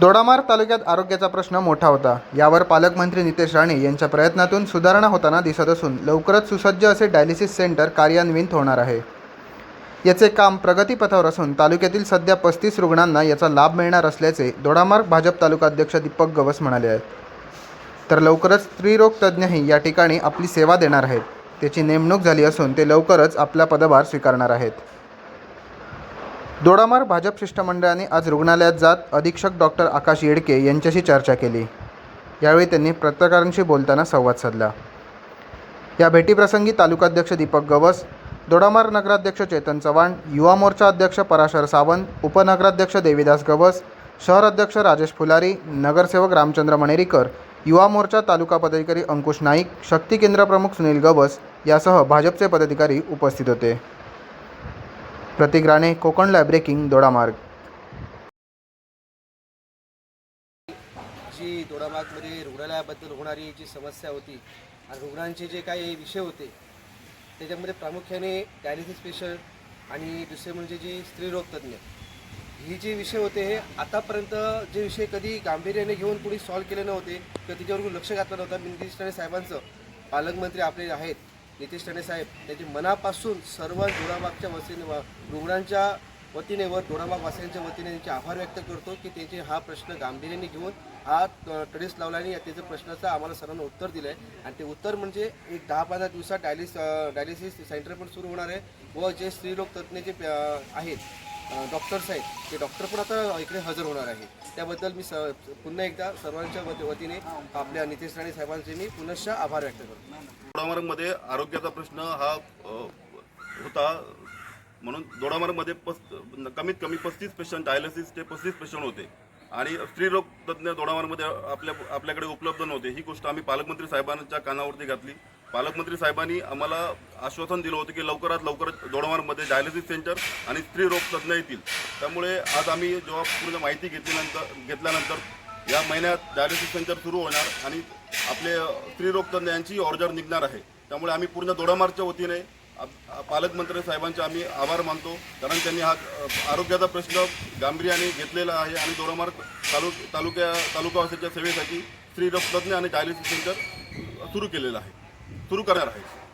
दोडामार्ग तालुक्यात आरोग्याचा प्रश्न मोठा होता. यावर पालकमंत्री नितेश राणे यांच्या प्रयत्नातून सुधारणा होताना दिसत असून लवकरच सुसज्ज असे डायलिसिस सेंटर कार्यान्वित होणार आहे. याचे काम प्रगतीपथावर असून तालुक्यातील सध्या पस्तीस रुग्णांना याचा लाभ मिळणार असल्याचे दोडामार्ग भाजप तालुका अध्यक्ष दीपक गवस म्हणाले आहेत. तर लवकरच स्त्रीरोग तज्ज्ञही या ठिकाणी आपली सेवा देणार आहेत. त्याची नेमणूक झाली असून ते लवकरच आपला पदभार स्वीकारणार आहेत. दोडामार्ग भाजप शिष्टमंडळाने आज रुग्णालयात जात अधीक्षक डॉक्टर आकाश येडके यांच्याशी चर्चा केली. यावेळी त्यांनी पत्रकारांशी बोलताना संवाद साधला. या भेटीप्रसंगी तालुकाध्यक्ष दीपक गवस दोडामार्ग नगराध्यक्ष चेतन चव्हाण युवा मोर्चा अध्यक्ष पराशर सावंत उपनगराध्यक्ष देवीदास गवस शहर अध्यक्ष राजेश फुलारी नगरसेवक रामचंद्र मणेरीकर युवा मोर्चा तालुका पदाधिकारी अंकुश नाईक शक्ती केंद्र प्रमुख सुनील गवस यासह भाजपचे पदाधिकारी उपस्थित होते. प्रतीक राणे कोकण ब्रेकिंग दोडामार्ग. जी दोडामार्गमध्ये रुग्णालयाबद्दल होणारी जी समस्या होती आणि रुग्णांचे जे काही विषय होते त्याच्यामध्ये प्रामुख्याने डायलिसिस पेशंट आणि दुसरे म्हणजे जे स्त्रीरोगतज्ञ हे ही जे विषय होते हे आतापर्यंत जे विषय कधी गांभीर्याने घेऊन कुणी सॉल्व्ह केले नव्हते किंवा त्याच्यावर लक्ष घातलं नव्हतं मिनिस्टर साहेबांचं पालकमंत्री आपले आहेत नितेश ठाणे साहेब त्यांचे मनापासून सर्व दोडामागच्या वतीने व रुग्णांच्या वतीने व दोडामाग वासियांच्या वतीने त्यांचे आभार व्यक्त करतो की त्यांचे हा प्रश्न गांभीर्याने घेऊन हा अ, लावल्याने लावला आणि त्याच्या प्रश्नाचं आम्हाला सर्वांना उत्तर दिलं आहे आणि ते उत्तर म्हणजे एक दहा पंधरा दिवसात डायलिस डायलिसिस सेंटर पण सुरू होणार आहे व जे स्त्रीलोक तज्ज्ञ जे आहेत डॉक्टर्स आहेत. ते डॉक्टर पण आता इकडे हजर होणार आहे. त्याबद्दल मी स पुन्हा एकदा सर्वांच्या वतीने आपल्या नितेश राणे साहेबांचे मी पुनश्च आभार व्यक्त करतो. दोडामार्गमध्ये आरोग्याचा प्रश्न हा होता. म्हणून दोडामार्गमध्ये पस् कमीत कमी पस्तीस पेशंट डायलिसिसचे पस्तीस पेशंट होते. आणि स्त्रीरोग तज्ज्ञ दोडामार्गमध्ये आपल्या आपल्याकडे उपलब्ध नव्हते. ही गोष्ट आम्ही पालकमंत्री साहेबांच्या कानावरती घातली. पालकमंत्री साहेबांनी आम्हाला आश्वासन दिलं होतं की लवकरात लवकर दोडामार्गमध्ये डायलिसिस सेंटर आणि स्त्रीरोग तज्ज्ञ येतील. त्यामुळे आज आम्ही जेव्हा पूर्ण माहिती घेतल्यानंतर घेतल्यानंतर या महिन्यात डायलिसिस सेंटर सुरू होणार आणि आपले अ, स्त्रीरोग तज्ज्ञ यांची ऑर्डर निघणार आहे. त्यामुळे आम्ही पूर्ण दोडामारच्या वतीने पालकमंत्री साहेबांचे आम्ही आभार मानतो. कारण त्यांनी हा आरोग्याचा प्रश्न गांभीर्याने घेतलेला आहे आणि दोडामार्ग तालुक तालुक्या तालुकावासीच्या सेवेसाठी स्त्रीरोग तज्ज्ञ आणि डायलिसिस सेंटर सुरू केलेलं आहे. सुरू करणार आहे.